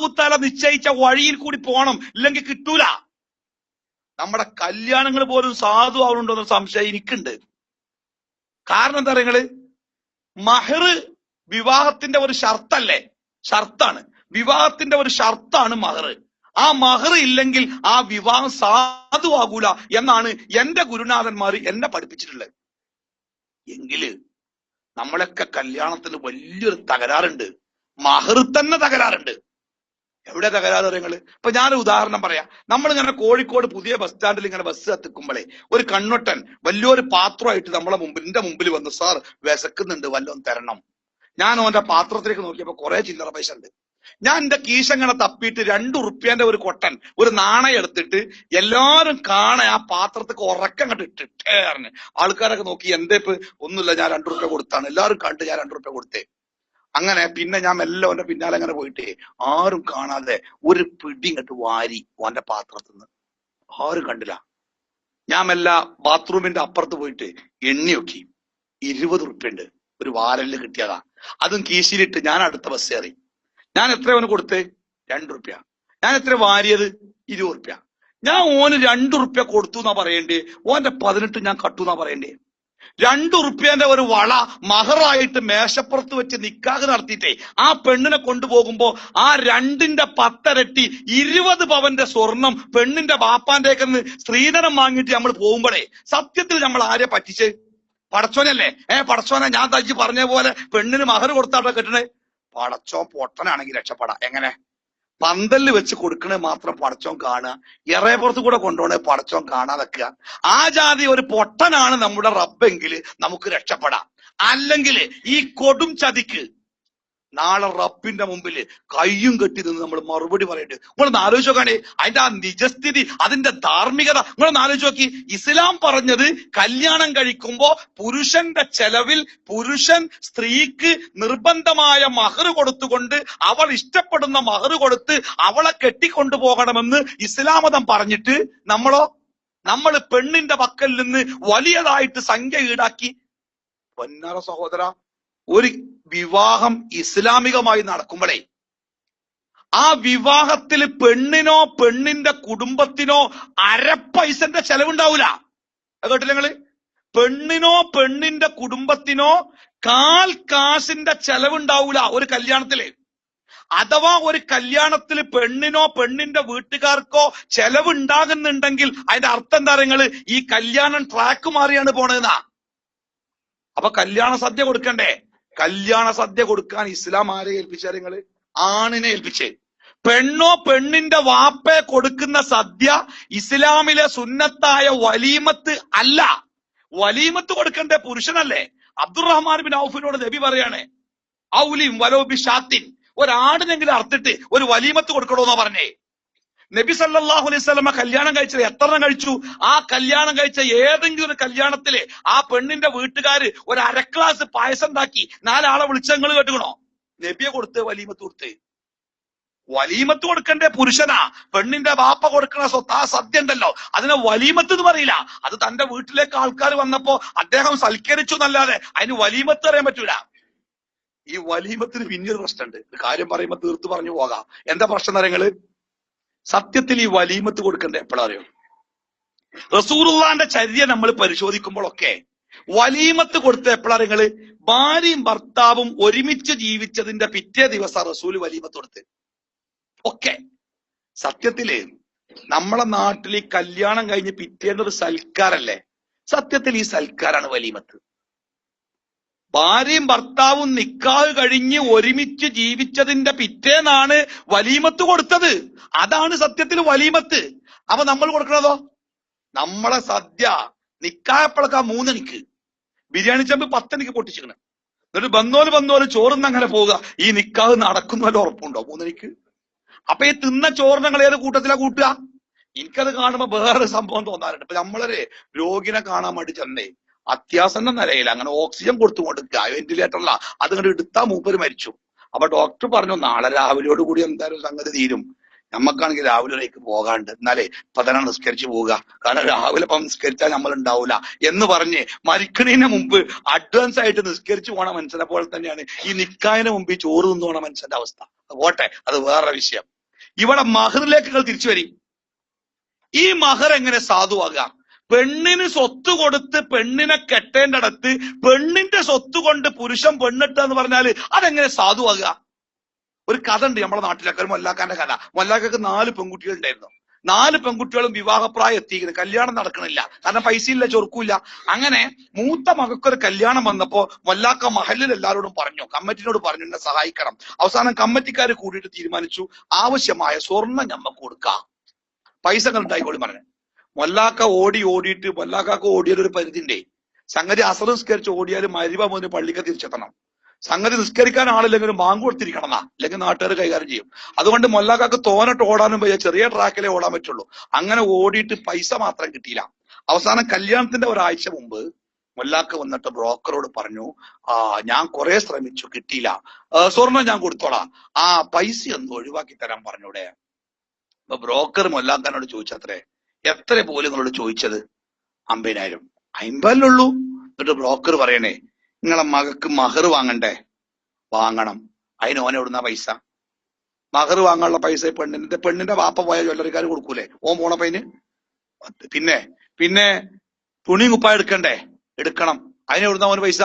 അള്ളാഹുത്താല നിശ്ചയിച്ച വഴിയിൽ കൂടി പോകണം. ഇല്ലെങ്കിൽ കിട്ടൂല. നമ്മുടെ കല്യാണങ്ങൾ പോലും സാധു ആവുന്നുണ്ടോ എന്ന സംശയം എനിക്കുണ്ട്. കാരണം എന്താ നിങ്ങൾ? മഹർ വിവാഹത്തിന്റെ ഒരു ഷർത്തല്ലേ? ഷർത്താണ്. വിവാഹത്തിന്റെ ഒരു ഷർത്താണ് മഹർ. ആ മഹർ ഇല്ലെങ്കിൽ ആ വിവാഹം സാധുവാകൂല എന്നാണ് എന്റെ ഗുരുനാഥന്മാർ എന്നെ പഠിപ്പിച്ചിട്ടുള്ളത്. എങ്കിൽ നമ്മളൊക്കെ കല്യാണത്തിന് വലിയൊരു തകരാറുണ്ട്. മഹർ തന്നെ തകരാറുണ്ട്. എവിടെ തകരാറ് നിങ്ങൾ? ഇപ്പൊ ഞാൻ ഉദാഹരണം പറയാം. നമ്മൾ ഇങ്ങനെ കോഴിക്കോട് പുതിയ ബസ് സ്റ്റാൻഡിൽ ഇങ്ങനെ ബസ് എത്തിക്കുമ്പോഴേ ഒരു കണ്ണൊട്ടൻ വലിയൊരു പാത്രമായിട്ട് നമ്മളെ മുമ്പിൽ എന്റെ മുമ്പിൽ വന്ന് സാർ വിശക്കുന്നുണ്ട് വല്ലതും തരണം. ഞാൻ ഓന്റെ പാത്രത്തിലേക്ക് നോക്കിയപ്പോ കുറെ ചില്ലറ പൈസ ഉണ്ട്. ഞാൻ എന്റെ കീശങ്ങനെ തപ്പിയിട്ട് രണ്ട് ഉറുപ്പ്യന്റെ ഒരു കൊട്ടൻ ഒരു നാണയം എടുത്തിട്ട് എല്ലാരും കാണെ ആ പാത്രത്തേക്ക് ഉറക്കം കണ്ട് ഇട്ടിട്ടേ ആൾക്കാരൊക്കെ നോക്കി എന്തേ ഇപ്പൊ? ഒന്നുമില്ല ഞാൻ രണ്ടു റുപ്യ കൊടുത്താണ്. എല്ലാവരും കണ്ട് ഞാൻ രണ്ടു റുപ്യ കൊടുത്തേ. അങ്ങനെ പിന്നെ ഞാൻ മെല്ലെ ഓന്റെ പിന്നാലെ അങ്ങനെ പോയിട്ട് ആരും കാണാതെ ഒരു പിടി ഇങ്ങോട്ട് വാരി ഓന്റെ പാത്രത്തിൽ നിന്ന് ആരും കണ്ടില്ല. ഞാൻ മെല്ല ബാത്റൂമിന്റെ അപ്പുറത്ത് പോയിട്ട് എണ്ണി നോക്കി ഇരുപത് ഉറുപ്പ്യ ഉണ്ട് ഒരു വാരലിൽ കിട്ടിയതാ. അതും കീശിലിട്ട് ഞാൻ അടുത്ത ബസ് കയറി. ഞാൻ എത്ര ഓന് കൊടുത്ത്? രണ്ട് റുപ്യ ഞാൻ എത്ര വാരിയത്? ഇരുപത് റുപ്യ ഞാൻ ഓന് രണ്ടുറുപ്യ കൊടുത്തു എന്നാ പറയണ്ടേ? ഓന്റെ പതിനെട്ട് ഞാൻ കട്ടു എന്നാ പറയണ്ടേ? രണ്ട് ഉറുപ്പ്യന്റെ ഒരു വള മഹറായിട്ട് മേശപ്പുറത്ത് വെച്ച് നിക്കാഹ് നടത്തിയിട്ടേ ആ പെണ്ണിനെ കൊണ്ടുപോകുമ്പോ ആ രണ്ടിന്റെ പത്തരട്ടി ഇരുപത് പവന്റെ സ്വർണം പെണ്ണിന്റെ ബാപ്പാന്റെ നിന്ന് സ്ത്രീധനം വാങ്ങിയിട്ട് നമ്മൾ പോകുമ്പോഴേ സത്യത്തിൽ നമ്മൾ ആരെ പറ്റിച്ച്? പടച്ചോനല്ലേ? ഏ പടച്ചോനെ ഞാൻ തജ്ജി പറഞ്ഞ പോലെ പെണ്ണിന് മഹർ കൊടുത്താട്ടോ കെട്ടണേ? പടച്ചോൻ പൊട്ടനാണെങ്കിൽ രക്ഷപ്പെടാം. എങ്ങനെ? പന്തലിൽ വെച്ച് കൊടുക്കണേ മാത്രം പടച്ചോൻ കാണുക. പുറത്ത് കൂടെ കൊണ്ടുപോകണേ പടച്ചോൻ കാണാതൊക്കെ ആ ജാതി ഒരു പൊട്ടനാണ് നമ്മുടെ റബ്ബെങ്കിൽ നമുക്ക് രക്ഷപ്പെടാം. അല്ലെങ്കിൽ ഈ കൊടും ചതിക്ക് നാളെ റബ്ബിന്റെ മുമ്പിൽ കയ്യും കെട്ടി നിന്ന് നമ്മൾ മറുപടി പറയട്ടെ നിങ്ങളൊന്ന് ആലോചിച്ച് നോക്കാണേ അതിന്റെ ആ നിജസ്ഥിതി അതിന്റെ ധാർമ്മികത നിങ്ങളൊന്ന് ആലോചിച്ച് നോക്കി. ഇസ്ലാം പറഞ്ഞത് കല്യാണം കഴിക്കുമ്പോ പുരുഷന്റെ ചെലവിൽ പുരുഷൻ സ്ത്രീക്ക് നിർബന്ധമായ മഹർ കൊടുത്തുകൊണ്ട് അവൾ ഇഷ്ടപ്പെടുന്ന മഹർ കൊടുത്ത് അവളെ കെട്ടിക്കൊണ്ടു പോകണമെന്ന് ഇസ്ലാം മതം പറഞ്ഞിട്ട് നമ്മളോ നമ്മൾ പെണ്ണിന്റെ പക്കൽ നിന്ന് വലിയതായിട്ട് സംഖ്യ ഈടാക്കി. പൊന്നാറ സഹോദര ഒരു വിവാഹം ഇസ്ലാമികമായി നടക്കുമ്പോഴേ ആ വിവാഹത്തിൽ പെണ്ണിനോ പെണ്ണിന്റെ കുടുംബത്തിനോ അര പൈസന്റെ ചെലവുണ്ടാവൂല കേട്ടില്ല നിങ്ങൾ? പെണ്ണിനോ പെണ്ണിന്റെ കുടുംബത്തിനോ കാൽ കാശിന്റെ ചെലവുണ്ടാവൂല ഒരു കല്യാണത്തിൽ. അഥവാ ഒരു കല്യാണത്തിൽ പെണ്ണിനോ പെണ്ണിന്റെ വീട്ടുകാർക്കോ ചെലവുണ്ടാകുന്നുണ്ടെങ്കിൽ അതിന്റെ അർത്ഥം എന്താ നിങ്ങൾ? ഈ കല്യാണം ട്രാക്ക് മാറിയാണ് പോണതെന്നാ. അപ്പൊ കല്യാണ സദ്യ കൊടുക്കണ്ടേ? കല്യാണ സദ്യ കൊടുക്കാൻ ഇസ്ലാം ആരെ ഏൽപ്പിച്ചാ നിങ്ങൾ ആണിനെ ഏൽപ്പിച്ചേ. പെണ്ണോ പെണ്ണിന്റെ വാപ്പെ കൊടുക്കുന്ന സദ്യ ഇസ്ലാമിലെ സുന്നത്തായ വലീമത്ത് അല്ല. വലീമത്ത് കൊടുക്കേണ്ട? പുരുഷനല്ലേ. അബ്ദുറഹ്മാൻ ബിൻ ഔഫിനോട് നബി പറയാണ് ഔലിം വലോബി ഷാത്തിൻ ഒരാടിനെങ്കിലും അർത്തിട്ട് ഒരു വലീമത്ത് കൊടുക്കണോന്നാ പറഞ്ഞേ. നബി സല്ലാഹു അലൈഹി സ്വലമ കല്യാണം കഴിച്ചത് എത്ര കഴിച്ചു? ആ കല്യാണം കഴിച്ച ഏതെങ്കിലും ഒരു കല്യാണത്തിൽ ആ പെണ്ണിന്റെ വീട്ടുകാര് ഒരു അര ഗ്ലാസ് പായസം ഉണ്ടാക്കി നാലാളെ വിളിച്ചങ്ങൾ കേട്ടുകണോ നബിയെ കൊടുത്ത് വലീമത്ത് കൊടുത്ത്. വലീമത്ത് കൊടുക്കണ്ടേ പുരുഷനാ? പെണ്ണിന്റെ വാപ്പ കൊടുക്കണ സ്വത്ത് ആ സദ്യ ഉണ്ടല്ലോ. അതിനെ വലീമത്ത് എന്ന് പറയില്ല. അത് തന്റെ വീട്ടിലേക്ക് ആൾക്കാർ വന്നപ്പോ അദ്ദേഹം സൽക്കരിച്ചു എന്നല്ലാതെ അതിന് വലീമത്ത് അറിയാൻ പറ്റൂല. ഈ വലീമത്തിന് ഒരു പ്രശ്നമുണ്ട്. കാര്യം പറയുമ്പോ തീർത്ത് പറഞ്ഞു പോകാം. എന്താ പ്രശ്നം നിറങ്ങൾ സത്യത്തിൽ ഈ വലീമത്ത് കൊടുക്കണ്ടേ എപ്പോഴറിയോ റസൂറുള്ളാന്റെ ചര്യ നമ്മൾ പരിശോധിക്കുമ്പോഴൊക്കെ വലീമത്ത് കൊടുത്ത എപ്പോഴാണ് നിങ്ങൾ? ഭാര്യയും ഭർത്താവും ഒരുമിച്ച് ജീവിച്ചതിന്റെ പിറ്റേ ദിവസം റസൂൽ വലീമത്ത് കൊടുത്ത് ഒക്കെ. സത്യത്തിൽ നമ്മളെ നാട്ടിൽ ഈ കല്യാണം കഴിഞ്ഞ് പിറ്റേന്ന് ഒരു സൽക്കാരല്ലേ? സത്യത്തിൽ ഈ സൽക്കാരാണ് വലീമത്ത്. ഭാര്യയും ഭർത്താവും നിക്കാഹ് കഴിഞ്ഞ് ഒരുമിച്ച് ജീവിച്ചതിന്റെ പിറ്റേന്നാണ് വലീമത്ത് കൊടുത്തത്. അതാണ് സത്യത്തിൽ വലീമത്ത്. അപ്പൊ നമ്മൾ കൊടുക്കണതോ? നമ്മളെ സദ്യ നിക്കായപ്പോഴൊക്കെ മൂന്നണിക്ക് ബിരിയാണി ചെമ്പ് പത്തണിക്ക് പൊട്ടിച്ചിരിക്കണം. എന്നിട്ട് ബന്നോൽ ബന്നോൽ ചോറുന്ന് അങ്ങനെ പോവുക. ഈ നിക്കാഹ് നടക്കുന്ന ഉറപ്പുണ്ടോ? മൂന്നണിക്ക് അപ്പൊ ഈ തിന്ന ചോറിനങ്ങൾ ഏത് കൂട്ടത്തിലാ കൂട്ടുക? എനിക്കത് കാണുമ്പോ വേറൊരു സംഭവം തോന്നാറുണ്ട്. ഇപ്പൊ നമ്മളൊരു രോഗിനെ കാണാൻ വേണ്ടി ചെന്നേ. അത്യാസന്ന നിലയിൽ അങ്ങനെ ഓക്സിജൻ കൊടുത്തു കൊടുക്കുക വെന്റിലേറ്ററില അത് കണ്ട് എടുത്താ മൂപ്പര് മരിച്ചു. അപ്പൊ ഡോക്ടർ പറഞ്ഞു നാളെ രാവിലെയോട് കൂടി എന്തായാലും സംഗതി തീരും. നമ്മക്കാണെങ്കിൽ രാവിലേക്ക് പോകാണ്ട് എന്നാലേ ഇപ്പൊ തന്നെ നിസ്കരിച്ച് പോവുക. കാരണം രാവിലെ ഇപ്പം നിസ്കരിച്ചാൽ നമ്മൾ ഉണ്ടാവൂല എന്ന് പറഞ്ഞ് മരിക്കണതിന് മുമ്പ് അഡ്വാൻസ് ആയിട്ട് നിസ്കരിച്ചു പോണ മനുഷ്യനെ പോലെ തന്നെയാണ് ഈ നിക്കായന് മുമ്പ് ഈ ചോറ് തിന്നു പോണ മനുഷ്യന്റെ അവസ്ഥ. പോട്ടെ അത് വേറെ വിഷയം. ഇവിടെ മഹറിലേക്ക് നിങ്ങൾ തിരിച്ചു വരും. ഈ മഹർ എങ്ങനെ സാധുവാകാം പെണ്ണിന് സ്വത്ത് കൊടുത്ത് പെണ്ണിനെ കെട്ടേണ്ടടത്ത് പെണ്ണിന്റെ സ്വത്ത് കൊണ്ട് പുരുഷൻ പെണ്ണിട്ട എന്ന് പറഞ്ഞാൽ അതെങ്ങനെ സാധുവാകുക? ഒരു കഥ ഉണ്ട് നമ്മുടെ നാട്ടിലൊക്കെ ഒരു മൊല്ലാക്കാന്റെ കഥ. മൊല്ലാക്കക്ക് നാല് പെൺകുട്ടികൾ ഉണ്ടായിരുന്നു നാല് പെൺകുട്ടികളും വിവാഹപ്രായം എത്തിയിരിക്കുന്നു. കല്യാണം നടക്കണില്ല. കാരണം പൈസ ഇല്ല ചൊറുക്കൂല അങ്ങനെ മൂത്ത മകക്കൊരു കല്യാണം വന്നപ്പോ മൊല്ലാക്ക മഹലിൽ എല്ലാവരോടും പറഞ്ഞു കമ്മിറ്റിനോട് പറഞ്ഞു എന്നെ സഹായിക്കണം. അവസാനം കമ്മിറ്റിക്കാർ കൂടിയിട്ട് തീരുമാനിച്ചു ആവശ്യമായ സ്വർണം ഞമ്മക്ക് കൊടുക്കാം. പൈസകൾ ഉണ്ടായിക്കോളി പറഞ്ഞു. മൊല്ലാക്ക ഓടി ഓടിയിട്ട് മൊല്ലാക്കാക്ക് ഓടിയാൽ ഒരു സംഗതി അസർ നിസ്കരിച്ച് ഓടിയാലും മരിവ മുതൽ പള്ളിക്ക് തിരിച്ചെത്തണം. സംഗതി നിസ്കരിക്കാൻ ആളില്ലെങ്കിലും ബാങ്ക് കൊടുത്തിരിക്കണം അല്ലെങ്കിൽ നാട്ടുകാർ കൈകാര്യം ചെയ്യും. അതുകൊണ്ട് മൊല്ലാക്കാക്ക് തോനട്ട് ഓടാനും വയ്യ. ചെറിയ ട്രാക്കിലേ ഓടാൻ പറ്റുള്ളൂ. അങ്ങനെ ഓടിയിട്ട് പൈസ മാത്രം കിട്ടിയില്ല. അവസാനം കല്യാണത്തിന്റെ ഒരാഴ്ച മുമ്പ് മൊല്ലാക്ക വന്നിട്ട് ബ്രോക്കറോട് പറഞ്ഞു ആ ഞാൻ കുറെ ശ്രമിച്ചു കിട്ടിയില്ല. സ്വർണം ഞാൻ കൊടുത്തോളാം. ആ പൈസ ഒന്ന് ഒഴിവാക്കി തരാൻ പറഞ്ഞൂടെ അപ്പൊ ബ്രോക്കർ മൊല്ലാക്കാനോട് ചോദിച്ചത്രേ എത്ര പോലും നിങ്ങളോട് ചോദിച്ചത്? അമ്പതിനായിരം. അമ്പതിലുള്ളൂ എന്നിട്ട് ബ്രോക്കർ പറയണേ നിങ്ങളെ മകക്ക് മഹർ വാങ്ങണ്ടേ? വാങ്ങണം. അതിന് ഓനെ ഇടുന്ന പൈസ? മഹർ വാങ്ങാനുള്ള പൈസ പെണ്ണിന്റെ പെണ്ണിന്റെ വാപ്പ പോയ ജ്വല്ലറിക്കാർ കൊടുക്കൂലേ? ഓൻ പൈന്? പിന്നെ പിന്നെ തുണി കുപ്പായ എടുക്കണ്ടേ? എടുക്കണം. അതിന് ഇടുന്ന ഓന് പൈസ?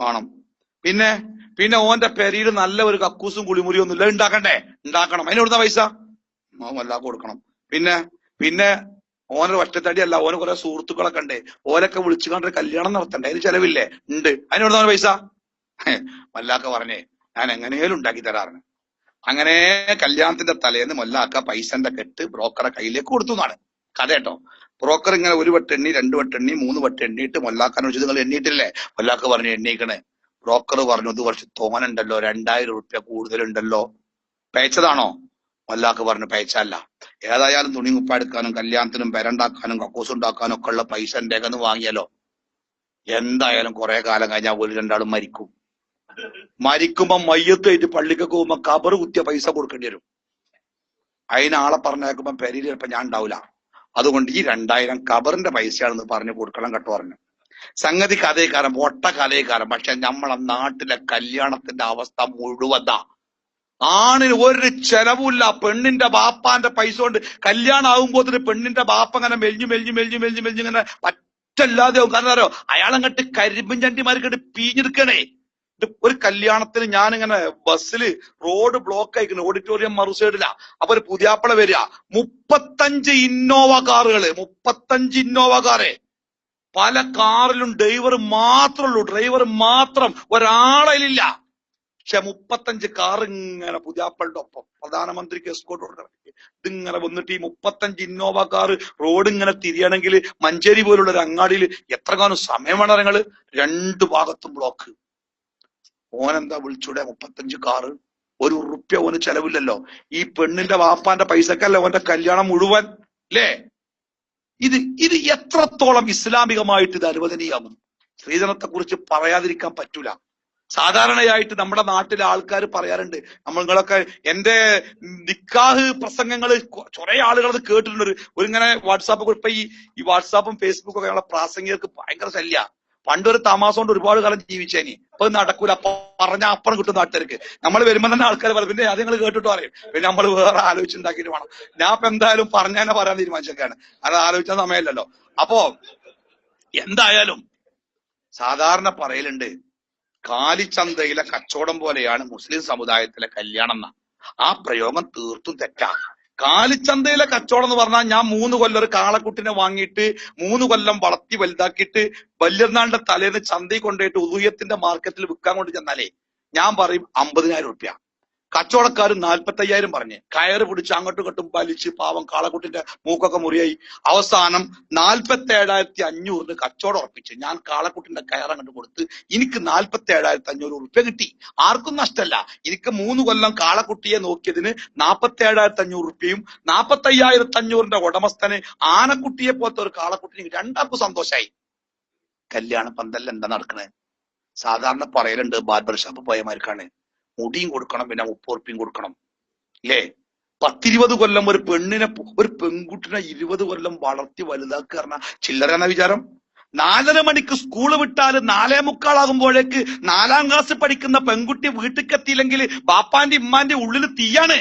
വേണം. പിന്നെ പിന്നെ ഓന്റെ പെരിയിൽ നല്ല ഒരു കക്കൂസും കുളിമുറിയും ഒന്നുമില്ല. ഉണ്ടാക്കണ്ടേ? ഉണ്ടാക്കണം. അതിന് ഇടുന്ന പൈസ? എല്ലാം കൊടുക്കണം. പിന്നെ പിന്നെ ഓനൊരു ഒറ്റത്തടി അല്ല ഓന് കുറെ സുഹൃത്തുക്കളൊക്കെ ഉണ്ട്. ഓരൊക്കെ വിളിച്ചു കണ്ട് കല്യാണം നടത്തണ്ടേ? അതിന് ചെലവില്ലേ? ഉണ്ട്. അതിനോട് തന്നെ പൈസ? മല്ലാക്ക പറഞ്ഞേ. ഞാൻ എങ്ങനെയും ഉണ്ടാക്കി തരാറുണ്ട് അങ്ങനെ കല്യാണത്തിന്റെ തലേന്ന് മൊല്ലാക്ക പൈസന്റെ കെട്ട് ബ്രോക്കറെ കയ്യിലേക്ക് കൊടുത്തു എന്നാണ്. കഥ കേട്ടോ. ബ്രോക്കർ ഇങ്ങനെ ഒരു വട്ടെണ്ണി രണ്ട് വട്ടെണ്ണി മൂന്ന് വട്ടെണ്ണിയിട്ട് മൊല്ലാക്കാൻ വെച്ച് നിങ്ങൾ എണ്ണിയിട്ടില്ലേ മൊല്ലാക്ക പറഞ്ഞു എണ്ണീക്കണേ. ബ്രോക്കർ പറഞ്ഞു ഇത് കുറച്ച് തോനുണ്ടല്ലോ രണ്ടായിരം റുപ്യ കൂടുതലുണ്ടല്ലോ. പേച്ചതാണോ? മല്ലാക്ക് പറഞ്ഞു അല്ല ഏതായാലും തുണി കുപ്പാടുക്കാനും കല്യാണത്തിനും പെരണ്ടാക്കാനും കക്കൂസ് ഉണ്ടാക്കാനും ഒക്കെ ഉള്ള പൈസ എന്റെ കന്ന് വാങ്ങിയാലോ? എന്തായാലും കുറെ കാലം കഴിഞ്ഞാൽ ഒരു രണ്ടാളും മരിക്കും. മരിക്കുമ്പോ മയ്യത്തായിട്ട് പള്ളിക്കൊക്കെ പോകുമ്പോ കബർ കുത്തിയ പൈസ കൊടുക്കേണ്ടി വരും. അതിനാളെ പറഞ്ഞേക്കുമ്പോ പെരി ചിലപ്പോ ഞാൻ ഉണ്ടാവില്ല അതുകൊണ്ട് ഈ രണ്ടായിരം കബറിന്റെ പൈസയാണെന്ന് പറഞ്ഞു കൊടുക്കണം കേട്ടോ പറഞ്ഞു. സംഗതി കഥയക്കാരൻ ഒട്ട കഥയക്കാരൻ പക്ഷെ നമ്മളെ നാട്ടിലെ കല്യാണത്തിന്റെ അവസ്ഥ മുഴുവതാ ആണിന് ഒരു ചെലവുമില്ല. പെണ്ണിന്റെ ബാപ്പാന്റെ പൈസ കൊണ്ട് കല്യാണം ആകുമ്പോത്തിന് പെണ്ണിന്റെ ബാപ്പ അങ്ങനെ മെലിഞ്ഞു മെലിഞ്ഞു മെലിഞ്ഞു മെലിഞ്ഞു മെലിഞ്ഞു ഇങ്ങനെ പറ്റല്ലാതെ ആവും. കാരണം അറിയോ? അയാളങ്ങട്ട് കരിമ്പും ചണ്ടിമാർക്കട്ട് പീഞ്ഞെടുക്കണേ ഒരു കല്യാണത്തിന് ഞാനിങ്ങനെ ബസ്സിൽ റോഡ് ബ്ലോക്ക് ആയിക്കുന്നു ഓഡിറ്റോറിയം മറുസൈഡിലാ അപ്പൊ ഒരു പുതിയാപ്പള വരിക. മുപ്പത്തഞ്ച് ഇന്നോവ കാറുകൾ. മുപ്പത്തഞ്ച് ഇന്നോവ കാറ്. പല കാറിലും ഡ്രൈവർ മാത്രമുള്ളൂ ഡ്രൈവർ മാത്രം. ഒരാളില്ല പക്ഷെ മുപ്പത്തഞ്ച് കാർ ഇങ്ങനെ പുതിയാപ്പളുടെ ഒപ്പം. പ്രധാനമന്ത്രിക്ക് എസ്കോട്ട് കൊടുക്കണം. ഇതിങ്ങനെ വന്നിട്ട് ഈ മുപ്പത്തഞ്ച് ഇന്നോവ കാർ റോഡ് ഇങ്ങനെ തിരിയണമെങ്കിൽ മഞ്ചേരി പോലുള്ള ഒരു അങ്ങാടിയിൽ എത്ര കാലം സമയമാണ് വേണം നിങ്ങൾ രണ്ട് ഭാഗത്തും ബ്ലോക്ക് ഓനെന്താ വിളിച്ചൂടെ മുപ്പത്തഞ്ച് കാറ്? ഒരു ഉറുപ്യ ഓന് ചെലവില്ലല്ലോ. ഈ പെണ്ണിന്റെ വാപ്പാന്റെ പൈസക്കല്ല ഓന്റെ കല്യാണം മുഴുവൻ? അല്ലേ? ഇത് ഇത് എത്രത്തോളം ഇസ്ലാമികമായിട്ട് ഇത് അനുവദനീയാകും സ്ത്രീധനത്തെ കുറിച്ച് പറയാതിരിക്കാൻ പറ്റൂല. സാധാരണയായിട്ട് നമ്മുടെ നാട്ടിലെ ആൾക്കാർ പറയാറുണ്ട്. നമ്മളൊക്കെ എന്റെ നിക്കാഹ് പ്രസംഗങ്ങൾ കുറെ ആളുകൾ അത് കേട്ടിട്ടുണ്ട്. ഒരു- ഇങ്ങനെ വാട്സാപ്പ് ഇപ്പൊ ഈ വാട്സാപ്പും ഫേസ്ബുക്കും ഒക്കെ നമ്മളെ പ്രാസംഗികർക്ക് ഭയങ്കര ശല്യ. പണ്ടൊരു തമാസം കൊണ്ട് ഒരുപാട് കാലം ജീവിച്ചേനി. അപ്പൊ നടക്കൂല. അപ്പൊ പറഞ്ഞ അപ്പുറം കിട്ടും നാട്ടുകാർക്ക്. നമ്മൾ വരുമ്പോൾ തന്നെ ആൾക്കാർ പറയും പിന്നെ അത് നിങ്ങൾ കേട്ടിട്ട് പറയും. പിന്നെ നമ്മൾ വേറെ ആലോചിച്ചുണ്ടാക്കിയിട്ട് വേണം. ഞാൻ ഇപ്പൊ എന്തായാലും പറഞ്ഞ തന്നെ പറയാൻ തീരുമാനിച്ചൊക്കെയാണ് അത് ആലോചിച്ച സമയമല്ലല്ലോ അപ്പോ എന്തായാലും സാധാരണ പറയലുണ്ട് കാലിച്ചന്തയിലെ കച്ചവടം പോലെയാണ് മുസ്ലിം സമുദായത്തിലെ കല്യാണം എന്ന. ആ പ്രയോഗം തീർത്തും തെറ്റാണ്. കാലിച്ചന്തയിലെ കച്ചവടം എന്ന് പറഞ്ഞാൽ ഞാൻ മൂന്ന് കൊല്ലം ഒരു കാളക്കുട്ടിനെ വാങ്ങിയിട്ട് മൂന്ന് കൊല്ലം വളർത്തി വലുതാക്കിയിട്ട് വല്യനാളിന്റെ തലേന്ന് ചന്തയിൽ കൊണ്ടുപോയിട്ട് ഉദൂയത്തിന്റെ മാർക്കറ്റിൽ വിൽക്കാൻ കൊണ്ട് ചെന്നാലേ ഞാൻ പറയും അമ്പതിനായിരം റുപ്യ കച്ചവടക്കാർ നാൽപ്പത്തി അയ്യായിരം പറഞ്ഞ്. കയറ് പിടിച്ച് അങ്ങോട്ടും ഇങ്ങോട്ടും വലിച്ച് പാവം കാളക്കുട്ടിന്റെ മൂക്കൊക്കെ മുറിയായി. അവസാനം നാൽപ്പത്തി ഏഴായിരത്തി അഞ്ഞൂറിന് കച്ചവടം ഉറപ്പിച്ച് ഞാൻ കാളക്കുട്ടിന്റെ കയർ അങ്ങോട്ട് കൊടുത്ത് എനിക്ക് നാൽപ്പത്തി ഏഴായിരത്തി അഞ്ഞൂറ് ഉറുപ്പ്യ കിട്ടി. ആർക്കും നഷ്ടമല്ല എനിക്ക് മൂന്ന് കൊല്ലം കാളക്കുട്ടിയെ നോക്കിയതിന് നാൽപ്പത്തി ഏഴായിരത്തി അഞ്ഞൂറ് ഉറുപ്പ്യയും നാൽപ്പത്തി അയ്യായിരത്തി അഞ്ഞൂറിന്റെ ഉടമസ്ഥന് ആനക്കുട്ടിയെ പോലത്തെ ഒരു കാളക്കുട്ടിന് രണ്ടാൾക്കും സന്തോഷമായി കല്യാണ പന്തലിൽ എന്താ നടക്കണേ? സാധാരണ പറയലുണ്ട് ബാർബർ ഷാപ്പ് പോയമാർക്കാണ് മുടിയും കൊടുക്കണം പിന്നെ മുപ്പത് ഉറുപ്പിയും കൊടുക്കണം. ഇല്ലേ പത്തിരുപത് കൊല്ലം ഒരു പെണ്ണിനെ ഒരു പെൺകുട്ടിനെ ഇരുപത് കൊല്ലം വളർത്തി വലുതാക്കുക പറഞ്ഞ ചില്ലറ വിചാരം? നാലര മണിക്ക് സ്കൂൾ വിട്ടാൽ നാലേ മുക്കാളാകുമ്പോഴേക്ക് നാലാം ക്ലാസ് പഠിക്കുന്ന പെൺകുട്ടി വീട്ടിൽ എത്തിയില്ലെങ്കിൽ ബാപ്പാന്റെ ഇമ്മാന്റെ ഉള്ളിൽ തീയാണ്.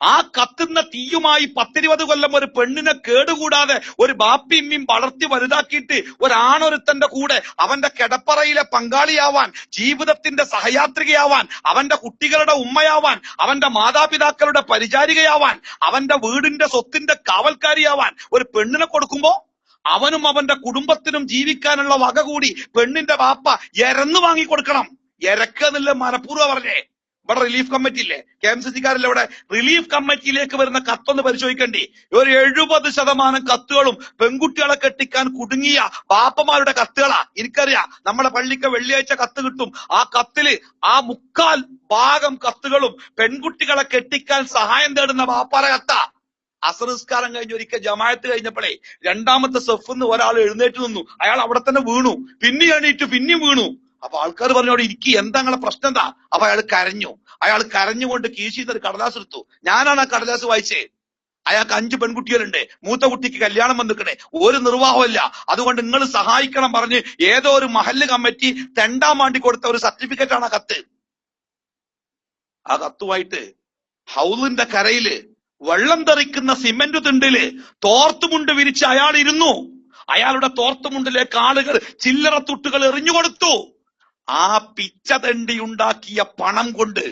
ആ കത്തുന്ന തീയുമായി പത്തിരുപത് കൊല്ലം ഒരു പെണ്ണിനെ കേടുകൂടാതെ ഒരു ബാപ്പിമ്മിം വളർത്തി വലുതാക്കിയിട്ട് ഒരാണൊരുത്തന്റെ കൂടെ അവന്റെ കിടപ്പറയിലെ പങ്കാളിയാവാൻ ജീവിതത്തിന്റെ സഹയാത്രികയാവാൻ അവന്റെ കുട്ടികളുടെ ഉമ്മയാവാൻ അവന്റെ മാതാപിതാക്കളുടെ പരിചാരികയാവാൻ അവന്റെ വീടിന്റെ സ്വത്തിന്റെ കാവൽക്കാരിയാവാൻ ഒരു പെണ്ണിനെ കൊടുക്കുമ്പോ അവനും അവന്റെ കുടുംബത്തിനും ജീവിക്കാനുള്ള വക കൂടി പെണ്ണിന്റെ വാപ്പ എരന്ന് വാങ്ങി കൊടുക്കണം എരക്കെന്നില്ല മനഃപൂർവം പറഞ്ഞേ. ഇവിടെ റിലീഫ് കമ്മിറ്റി ഇല്ലേ? കെ എം സി സിക്കാരില്ല ഇവിടെ? റിലീഫ് കമ്മിറ്റിയിലേക്ക് വരുന്ന കത്തൊന്ന് പരിശോധിക്കണ്ടേ. ഒരു എഴുപത് ശതമാനം കത്തുകളും പെൺകുട്ടികളെ കെട്ടിക്കാൻ കുടുങ്ങിയ പാപ്പമാരുടെ കത്തുകളാ. എനിക്കറിയാം നമ്മുടെ പള്ളിക്ക് വെള്ളിയാഴ്ച കത്ത് കിട്ടും. ആ കത്തിൽ ആ മുക്കാൽ ഭാഗം കത്തുകളും പെൺകുട്ടികളെ കെട്ടിക്കാൻ സഹായം തേടുന്ന പാപ്പാര കത്താ. അസറിസ്കാരം കഴിഞ്ഞ് ഒരിക്കൽ ജമായത്ത് കഴിഞ്ഞപ്പോഴേ രണ്ടാമത്തെ സെഫ് എന്ന് ഒരാൾ എഴുന്നേറ്റ് നിന്നു. അയാൾ അവിടെ തന്നെ വീണു. പിന്നെ എണീറ്റു പിന്നെയും വീണു. അപ്പൊ ആൾക്കാർ പറഞ്ഞോട് ഇരിക്കി എന്താ നിങ്ങളെ പ്രശ്നം എന്താ അപ്പൊ അയാൾ കരഞ്ഞു. അയാൾ കരഞ്ഞുകൊണ്ട് കീശിന്ന് ഒരു കടലാസ് എടുത്തു. ഞാനാണ് ആ കടലാസ് വായിച്ചേ. അയാൾക്ക് അഞ്ച് പെൺകുട്ടികളുണ്ട്. മൂത്ത കുട്ടിക്ക് കല്യാണം വന്നിക്കണേ. ഒരു നിർവാഹമില്ല അതുകൊണ്ട് നിങ്ങൾ സഹായിക്കണം പറഞ്ഞ് ഏതോ ഒരു മഹല്ല് കമ്മിറ്റി തെണ്ടാൻ വേണ്ടി കൊടുത്ത ഒരു സർട്ടിഫിക്കറ്റ് ആണ് ആ കത്ത്. ആ കത്തുമായിട്ട് ഹൗലിന്റെ കരയിൽ വെള്ളം തെറിക്കുന്ന സിമന്റ് തിണ്ടിൽ തോർത്തുമുണ്ട് വിരിച്ച് അയാൾ ഇരുന്നു. അയാളുടെ തോർത്തുമുണ്ടിലേക്ക് ആളുകൾ ചില്ലറ തുട്ടുകൾ എറിഞ്ഞു കൊടുത്തു. ആ പിച്ചതണ്ടി ഉണ്ടാക്കിയ പണം കൊണ്ട്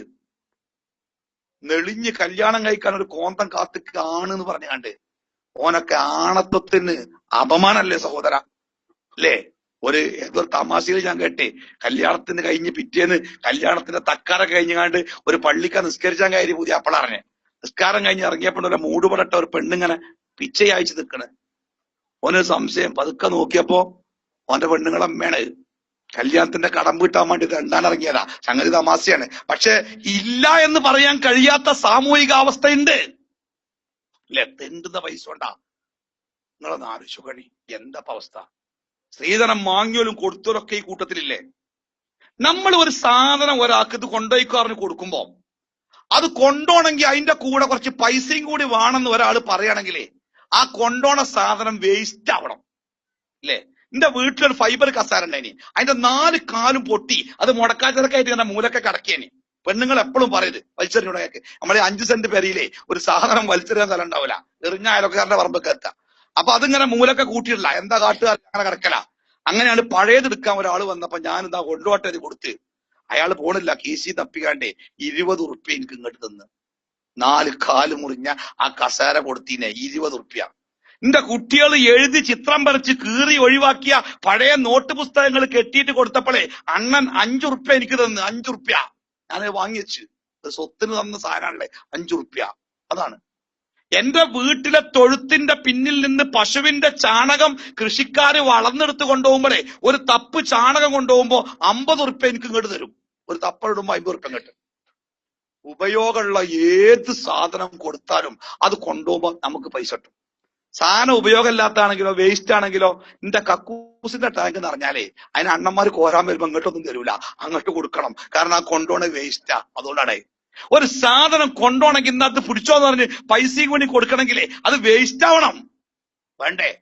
നെളിഞ്ഞ് കല്യാണം കഴിക്കാൻ ഒരു കോന്തം കാത്ത് കാണുന്ന് പറഞ്ഞാണ്ട് ഓനൊക്കെ ആണത്വത്തിന് അപമാനല്ലേ സഹോദര? അല്ലേ? ഒരു ഏതൊരു തമാശയിൽ ഞാൻ കേട്ടെ. കല്യാണത്തിന് കഴിഞ്ഞ് പിറ്റേന്ന് കല്യാണത്തിന്റെ തക്കാറ കഴിഞ്ഞാണ്ട് ഒരു പള്ളിക്ക നിസ്കരിച്ചാൻ കയറി പുതിയ അപ്പളറിഞ്ഞ് നിസ്കാരം കഴിഞ്ഞ് ഇറങ്ങിയപ്പോൾ ഒരു മൂടുപടട്ട ഒരു പെണ്ണിങ്ങനെ പിച്ചയച്ചു നിൽക്കണ് ഓനൊരു സംശയം. പതുക്കെ നോക്കിയപ്പോ ഓന്റെ പെണ്ണുങ്ങളമ്മയാണ് കല്യാണത്തിന്റെ കടം വീട്ടാൻ വേണ്ടി രണ്ടാൻ ഇറങ്ങിയതാ സംഗതി തമാശയാണ്. പക്ഷെ ഇല്ല എന്ന് പറയാൻ കഴിയാത്ത സാമൂഹിക അവസ്ഥയുണ്ട് അല്ലെ? തെണ്ടുന്ന പൈസ ഉണ്ടാ നിങ്ങളെ ആലോചിച്ചു കണി എന്താ അവസ്ഥ? സ്ത്രീധനം വാങ്ങിയോലും കൊടുത്തോലൊക്കെ ഈ കൂട്ടത്തിലില്ലേ? നമ്മൾ ഒരു സാധനം ഒരാൾക്ക് ഇത് കൊണ്ടുപോയിക്കാറിന് കൊടുക്കുമ്പോ അത് കൊണ്ടോണെങ്കിൽ അതിന്റെ കൂടെ കുറച്ച് പൈസയും കൂടി വേണമെന്ന് ഒരാൾ പറയുകയാണെങ്കിലേ ആ കൊണ്ടോണ സാധനം വേസ്റ്റ് ആവണം. അല്ലേ? എന്റെ വീട്ടിലൊരു ഫൈബർ കസാര ഉണ്ടായിനി. അതിന്റെ നാല് കാലും പൊട്ടി. അത് മുടക്കാച്ചിറക്കായിട്ട് ഇങ്ങനെ മൂലക്കെ കടക്കിയേനി പെണ്ണുങ്ങൾ എപ്പോഴും പറയത് വലിച്ചെറിഞ്ഞ നമ്മളെ അഞ്ച് സെന്റ് പെരിയിലെ ഒരു സാധനം വലിച്ചെറിയാൻ സ്ഥലം ഉണ്ടാവില്ല എറിഞ്ഞ അയലക്കാരന്റെ പറമ്പൊക്കെ എത്താം. അപ്പൊ അതിങ്ങനെ മൂലക്കെ കൂട്ടിയിട്ടില്ല. എന്താ കാട്ടുകാർ അങ്ങനെ കിടക്കല? അങ്ങനെയാണ് പഴയതെടുക്കാൻ ഒരാൾ വന്നപ്പോ ഞാൻ എന്താ കൊണ്ടുപോട്ടെ അത് കൊടുത്ത്. അയാൾ പോണില്ല കീസി തപ്പിക്കാണ്ടേ ഇരുപത് ഉറുപ്പ്യ എനിക്ക് ഇങ്ങോട്ട് തന്ന്. നാല് കാൽ മുറിഞ്ഞ ആ കസേര കൊടുത്തീനെ ഇരുപത് ഉറുപ്പ്യ. എന്റെ കുട്ടികൾ എഴുതി ചിത്രം വരച്ച് കീറി ഒഴിവാക്കിയ പഴയ നോട്ട് പുസ്തകങ്ങൾ കെട്ടിയിട്ട് കൊടുത്തപ്പോഴേ അണ്ണൻ അഞ്ചുറുപ്യ എനിക്ക് തന്ന് അഞ്ചുറുപ്യ. ഞാൻ വാങ്ങിച്ചു സ്വത്തിന് തന്ന സാധനമാണല്ലേ അഞ്ചുറുപ്യ. അതാണ്. എന്റെ വീട്ടിലെ തൊഴുത്തിന്റെ പിന്നിൽ നിന്ന് പശുവിന്റെ ചാണകം കൃഷിക്കാര് വളർന്നെടുത്ത് കൊണ്ടുപോകുമ്പോഴേ ഒരു തപ്പ് ചാണകം കൊണ്ടുപോകുമ്പോ അമ്പത് ഉറുപ്യ എനിക്ക് ഇങ്ങോട്ട് തരും. ഒരു തപ്പ ഇടുമ്പോ അമ്പത് ഉറുപ്യ കിട്ടും ഉപയോഗമുള്ള ഏത് സാധനം കൊടുത്താലും അത് കൊണ്ടുപോകുമ്പോ നമുക്ക് പൈസ കിട്ടും. സാധനം ഉപയോഗമില്ലാത്താണെങ്കിലോ വേസ്റ്റ് ആണെങ്കിലോ എന്റെ കക്കൂസിന്റെ ടാങ്ക് നിറഞ്ഞാലേ അതിന് അണ്ണന്മാർ കോരാൻ വരുമ്പോ ഇങ്ങോട്ടൊന്നും തരൂല. അങ്ങോട്ട് കൊടുക്കണം. കാരണം ആ കൊണ്ടോണ വേസ്റ്റാ അതുകൊണ്ടാണ്. ഒരു സാധനം കൊണ്ടോണെങ്കിൽ ഇന്നത്ത് പിടിച്ചോന്ന് പറഞ്ഞ് പൈസയും കൂടി കൊടുക്കണമെങ്കിലേ അത് വേസ്റ്റ് ആവണം. വേണ്ടേ?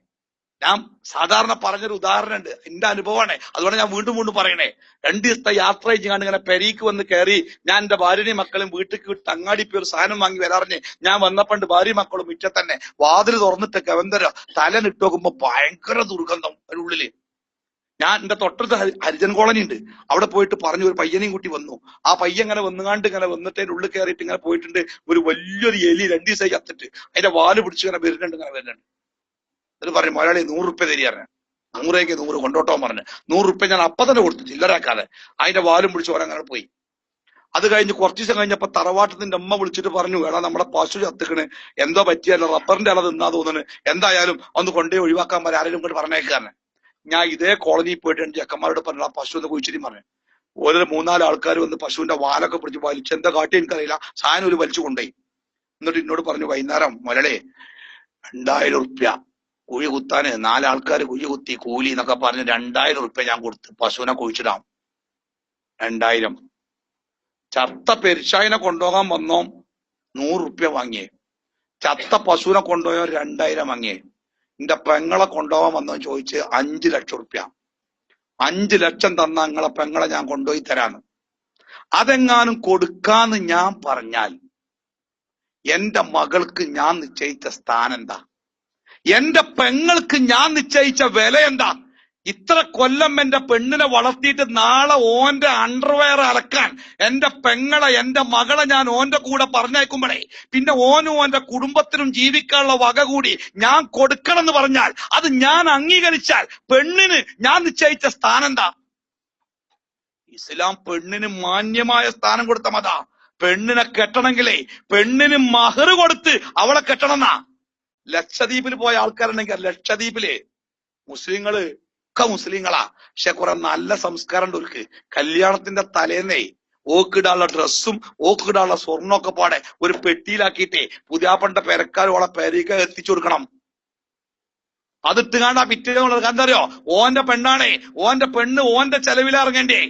ഞാൻ സാധാരണ പറഞ്ഞൊരു ഉദാഹരണം ഉണ്ട് എന്റെ അനുഭവമാണ്. അതുകൊണ്ട് ഞാൻ വീണ്ടും വീണ്ടും പറയണേ. രണ്ട് ദിവസത്തെ യാത്ര ചെയ്യാണ്ട് ഇങ്ങനെ പെരീക്ക് വന്ന് കയറി ഞാൻ എന്റെ ഭാര്യനെയും മക്കളും വീട്ടിൽ വിട്ട് അങ്ങാടി പോയി ഒരു സാധനം വാങ്ങി വരാറിഞ്ഞ് ഞാൻ വന്നപ്പണ്ട് ഭാര്യ മക്കളും മിറ്റ തന്നെ വാതിൽ തുറന്നിട്ട് കവന്തര തല നിട്ട് നോക്കുമ്പോ ഭയങ്കര ദുർഗന്ധം അതിനുള്ളിൽ ഞാൻ എന്റെ തൊട്ടടുത്ത് ഹരിജൻ കോളനി ഉണ്ട് അവിടെ പോയിട്ട് പറഞ്ഞു ഒരു പയ്യനെയും കൂട്ടി വന്നു. ആ പയ്യൻ ഇങ്ങനെ വന്നുകാണ്ട് ഇങ്ങനെ വന്നിട്ട് ഉള്ളിൽ കയറിയിട്ട് ഇങ്ങനെ പോയിട്ടുണ്ട്. ഒരു വലിയൊരു എലി രണ്ടു ദിവസമായി ചത്തിട്ട്. അതിന്റെ വാൽ പിടിച്ച് ഇങ്ങനെ വരുന്നുണ്ട് ഇങ്ങനെ വരുന്നുണ്ട്. എന്നിട്ട് പറഞ്ഞു മലയാളി നൂറ് റുപ്യ തരികയാണ് നൂറേക്ക് നൂറ് കൊണ്ടോട്ടോ പറഞ്ഞു. നൂറ് റുപ്യ ഞാൻ അപ്പം തന്നെ കൊടുത്തു ചില്ലറാക്കാതെ അതിന്റെ വാലും പിടിച്ച് ഓരോ അങ്ങനെ പോയി. അത് കഴിഞ്ഞ് കുറച്ച് ദിവസം കഴിഞ്ഞപ്പോ തറവാട്ടത്തിന്റെ അമ്മ വിളിച്ചിട്ട് പറഞ്ഞു എടാ നമ്മുടെ പശു ചത്തുക്കണ്. എന്തോ പറ്റിയല്ല റബ്ബറിന്റെ അള നിന്നാ തോന്നുന്നു എന്തായാലും ഒന്ന് കൊണ്ടേ ഒഴിവാക്കാൻ പറയാം ആരെങ്കിലും ഇങ്ങോട്ട് പറഞ്ഞേക്കാരനെ ഞാൻ ഇതേ കോളനിയിൽ പോയിട്ട് എന്റെ ചെക്കന്മാരോട് പറഞ്ഞു പശു ഒന്ന് കുഴിച്ചിരി പറഞ്ഞു. ഓരോ മൂന്നാൽ ആൾക്കാർ വന്ന് പശുവിന്റെ വാലൊക്കെ പിടിച്ച് വലിച്ച് എന്താ കാട്ടി എനിക്കറിയില്ല. സാധനം ഒരു വലിച്ചു കൊണ്ടുപോയി. എന്നിട്ട് എന്നോട് പറഞ്ഞു വൈകുന്നേരം മലളെ രണ്ടായിരം ഉറുപ്യ കുഴി കുത്താന് നാലാൾക്കാർ കുഴി കുത്തി കൂലി എന്നൊക്കെ പറഞ്ഞ് രണ്ടായിരം ഉറുപ്പ്യ ഞാൻ കൊടുത്ത് പശുവിനെ കുഴിച്ചിടാം. രണ്ടായിരം. ചത്ത പെരിശായിനെ കൊണ്ടുപോകാൻ വന്നോ നൂറ് ഉറുപ്പ്യ വാങ്ങിയേ. ചത്ത പശുവിനെ കൊണ്ടുപോയോ രണ്ടായിരം വാങ്ങിയേ. എന്റെ പെങ്ങളെ കൊണ്ടുപോകാൻ വന്നോ ചോദിച്ച് അഞ്ചു ലക്ഷം ഉറുപ്പ്യ. അഞ്ചു ലക്ഷം തന്ന നിങ്ങളെ പെങ്ങളെ ഞാൻ കൊണ്ടുപോയി തരാന്ന്. അതെങ്ങാനും കൊടുക്കാന്ന് ഞാൻ പറഞ്ഞാൽ എന്റെ മകൾക്ക് ഞാൻ നിശ്ചയിച്ച സ്ഥാനം എന്താ? എന്റെ പെങ്ങൾക്ക് ഞാൻ നിശ്ചയിച്ച വില എന്താ ഇത്ര കൊല്ലം എന്റെ പെണ്ണിനെ വളർത്തിയിട്ട് നാളെ ഓന്റെ അണ്ടർവെയർ അലക്കാൻ എന്റെ പെങ്ങളെ എന്റെ മകളെ ഞാൻ ഓന്റെ കൂടെ പറഞ്ഞയക്കുമ്പോഴേ പിന്നെ ഓനും ഓന്റെ കുടുംബത്തിനും ജീവിക്കാനുള്ള വക കൂടി ഞാൻ കൊടുക്കണം എന്ന് പറഞ്ഞാൽ അത് ഞാൻ അംഗീകരിച്ചാൽ പെണ്ണിന് ഞാൻ നിശ്ചയിച്ച സ്ഥാനം എന്താ ഇസ്ലാം പെണ്ണിന് മാന്യമായ സ്ഥാനം കൊടുത്ത മതാ. പെണ്ണിനെ കെട്ടണമെങ്കിലേ പെണ്ണിന് മഹർ കൊടുത്ത് അവളെ കെട്ടണമെന്നാ? ലക്ഷദ്വീപിൽ പോയ ആൾക്കാരുണ്ടെങ്കിൽ ലക്ഷദ്വീപിൽ മുസ്ലിങ്ങൾ ഒക്കെ മുസ്ലിങ്ങളാ. പക്ഷെ കുറെ നല്ല സംസ്കാരം ഉണ്ട് അവർക്ക് കല്യാണത്തിന്റെ തലേന്നേ ഓക്കിടാനുള്ള ഡ്രസ്സും ഓക്കിടാനുള്ള സ്വർണമൊക്കെ പാടെ ഒരു പെട്ടിയിലാക്കിയിട്ടേ പുതിയാപ്പണ്ട പെരക്കാരോളെ പെരയ്ക്ക് എത്തിച്ചു കൊടുക്കണം. അതിട്ട് കാണാ പിറ്റേന്നുള്ളത് എന്താ അറിയോ? ഓന്റെ പെണ്ണാണേ. ഓന്റെ പെണ്ണ് ഓന്റെ ചെലവിലിറങ്ങണ്ടേ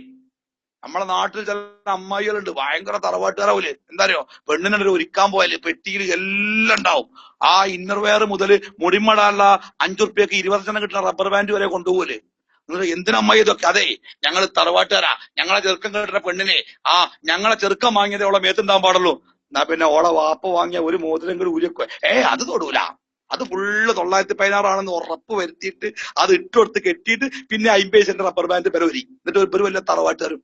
നമ്മളെ നാട്ടിൽ ചില അമ്മായികളുണ്ട്. ഭയങ്കര തറവാട്ടുകാരാവൂലേ? എന്താറിയോ പെണ്ണിനെ ഒരുക്കാൻ പോയാൽ പെട്ടിയിൽ എല്ലാം ഉണ്ടാവും. ആ ഇന്നർവെയർ മുതൽ മുടിമടാനുള്ള അഞ്ചു റുപ്യക്ക് ഇരുപത്തെണ്ണം കിട്ടുന്ന റബ്ബർ ബാൻഡ് വരെ കൊണ്ടുപോകൂലേ? എന്തിനമ്മായി ഇതൊക്കെ? അതെ ഞങ്ങൾ തറവാട്ടുകാരാ. ഞങ്ങളെ ചെറുക്കം കേട്ടിട്ട പെണ്ണിനെ. ആ ഞങ്ങളെ ചെറുക്കം വാങ്ങിയത് ഓളെ മേത്തുണ്ടാൻ പാടുള്ളൂ. എന്നാ പിന്നെ ഓളെ വാപ്പ വാങ്ങിയ ഒരു മോതിരെങ്കിലും ഊരിക്കോ ഏ അത് തൊടൂല. അത് ഫുള്ള് തൊള്ളായിരത്തി പതിനാറാണെന്ന് ഉറപ്പ് വരുത്തിയിട്ട് അത് ഇട്ടുകൊടുത്ത് കെട്ടിയിട്ട് പിന്നെ അമ്പത് സെന്റ് റബ്ബർ ബാൻഡ് പെരവരി എന്നിട്ട് ഒരു വലിയ തറവാട്ടുകാരും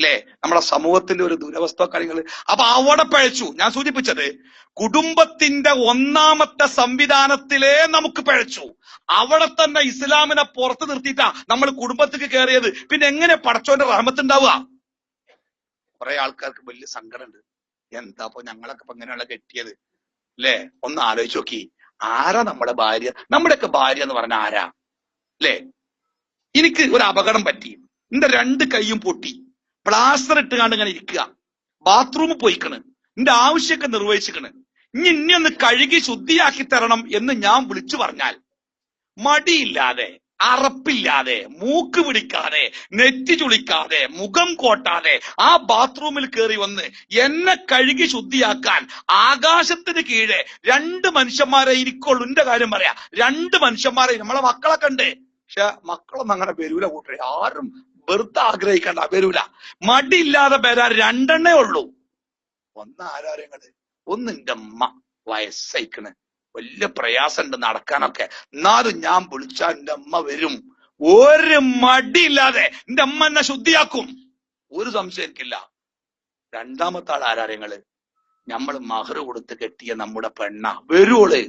അല്ലേ നമ്മുടെ സമൂഹത്തിന്റെ ഒരു ദുരവസ്ഥ കാര്യങ്ങൾ അപ്പൊ അവിടെ പഴച്ചു. ഞാൻ സൂചിപ്പിച്ചത് കുടുംബത്തിന്റെ ഒന്നാമത്തെ സംവിധാനത്തിലേ നമുക്ക് പഴച്ചു. അവിടെ തന്നെ ഇസ്ലാമിനെ പുറത്ത് നിർത്തിയിട്ടാ നമ്മൾ കുടുംബത്തിക്ക് കയറിയത്. പിന്നെ എങ്ങനെ പടച്ചോന്റെ റഹമത്ത് ഉണ്ടാവുക കുറെ ആൾക്കാർക്ക് വലിയ സങ്കടമുണ്ട്. എന്താ ഇപ്പൊ ഞങ്ങളൊക്കെ ഇപ്പൊ ഇങ്ങനെയുള്ള കെട്ടിയത്? അല്ലേ ഒന്ന് ആലോചിച്ച് നോക്കി. ആരാ നമ്മുടെ ഭാര്യ? നമ്മുടെയൊക്കെ ഭാര്യ എന്ന് പറഞ്ഞ ആരാ? അല്ലേ എനിക്ക് ഒരു അപകടം പറ്റി. എന്റെ രണ്ട് കൈയും പൊട്ടി. പ്ലാസ്റ്റർ ഇട്ടുകാണ്ട് ഇങ്ങനെ ഇരിക്കുക. ബാത്റൂമിൽ പോയിക്കണ്. എന്റെ ആവശ്യമൊക്കെ നിർവഹിച്ചിക്കണ്. ഇനി ഇനി ഒന്ന് കഴുകി ശുദ്ധിയാക്കി തരണം എന്ന് ഞാൻ വിളിച്ചു പറഞ്ഞാൽ മടിയില്ലാതെ അറപ്പില്ലാതെ മൂക്ക് പിടിക്കാതെ നെറ്റി ചുളിക്കാതെ മുഖം കോട്ടാതെ ആ ബാത്റൂമിൽ കയറി വന്ന് എന്നെ കഴുകി ശുദ്ധിയാക്കാൻ ആകാശത്തിന് കീഴെ രണ്ട് മനുഷ്യന്മാരെ ഇരിക്കുള്ളൂ. എന്റെ കാര്യം പറയാ. രണ്ട് മനുഷ്യന്മാരെ. നമ്മളെ മക്കളൊക്കെ ഉണ്ട്. പക്ഷെ മക്കളൊന്നും അങ്ങനെ വരൂല കൂട്ടരെ ആരും വെറുതെ ആഗ്രഹിക്കണ്ട വരൂല. മടിയില്ലാതെ വരാൻ രണ്ടെണ്ണേ ഉള്ളൂ. ഒന്ന് ആരാരങ്ങൾ ഒന്ന് എന്റെ അമ്മ വയസ്സയിക്കണ്. വലിയ പ്രയാസമുണ്ട് നടക്കാനൊക്കെ. എന്നാലും ഞാൻ വിളിച്ചാൽ എന്റെ അമ്മ വരും. ഒരു മടിയില്ലാതെ എന്റെ അമ്മ എന്നെ ശുദ്ധിയാക്കും. ഒരു സംശയം എനിക്കില്ല. രണ്ടാമത്തെ ആൾ ആരാരങ്ങൾ നമ്മൾ മഹർ കൊടുത്ത് കെട്ടിയ നമ്മുടെ പെണ്ണ. വരുവൾ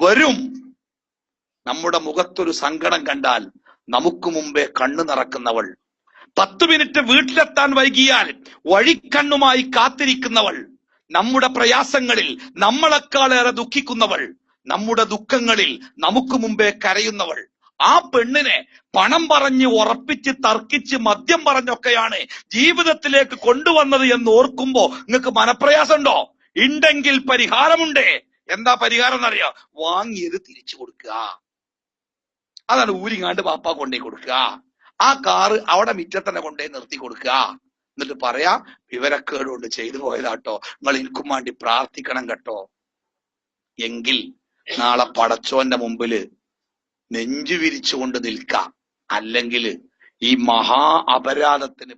വരും. നമ്മുടെ മുഖത്തൊരു സങ്കടം കണ്ടാൽ നമുക്ക് മുമ്പേ കണ്ണു നിറക്കുന്നവൾ പത്ത് മിനിറ്റ് വീട്ടിലെത്താൻ വൈകിയാൽ വഴിക്കണ്ണുമായി കാത്തിരിക്കുന്നവൾ നമ്മുടെ പ്രയാസങ്ങളിൽ നമ്മളെക്കാളേറെ ദുഃഖിക്കുന്നവൾ നമ്മുടെ ദുഃഖങ്ങളിൽ നമുക്ക് മുമ്പേ കരയുന്നവൾ. ആ പെണ്ണിനെ പണം പറഞ്ഞ് ഉറപ്പിച്ച് തർക്കിച്ച് മദ്യം പറഞ്ഞൊക്കെയാണ് ജീവിതത്തിലേക്ക് കൊണ്ടുവന്നത് എന്ന് ഓർക്കുമ്പോ നിങ്ങൾക്ക് മനപ്രയാസമുണ്ടോ? ഉണ്ടെങ്കിൽ പരിഹാരമുണ്ട്. എന്താ പരിഹാരം എന്നറിയോ? വാങ്ങിയത് തിരിച്ചു കൊടുക്കുക. അതാണ് ഊരിങ്ങാണ്ട് പാപ്പ കൊണ്ടേ കൊടുക്കുക. ആ കാറ് അവിടെ മിറ്റത്തന്നെ കൊണ്ടേ നിർത്തി കൊടുക്കുക. എന്നിട്ട് പറയാ വിവരക്കേട് കൊണ്ട് ചെയ്തു പോയതാട്ടോ. നിങ്ങൾ എനിക്കും വേണ്ടി പ്രാർത്ഥിക്കണം കേട്ടോ. എങ്കിൽ നാളെ പടച്ചോന്റെ മുമ്പിൽ നെഞ്ചു വിരിച്ചുകൊണ്ട് നിൽക്കാം. അല്ലെങ്കിൽ ഈ മഹാ അപരാധത്തിന്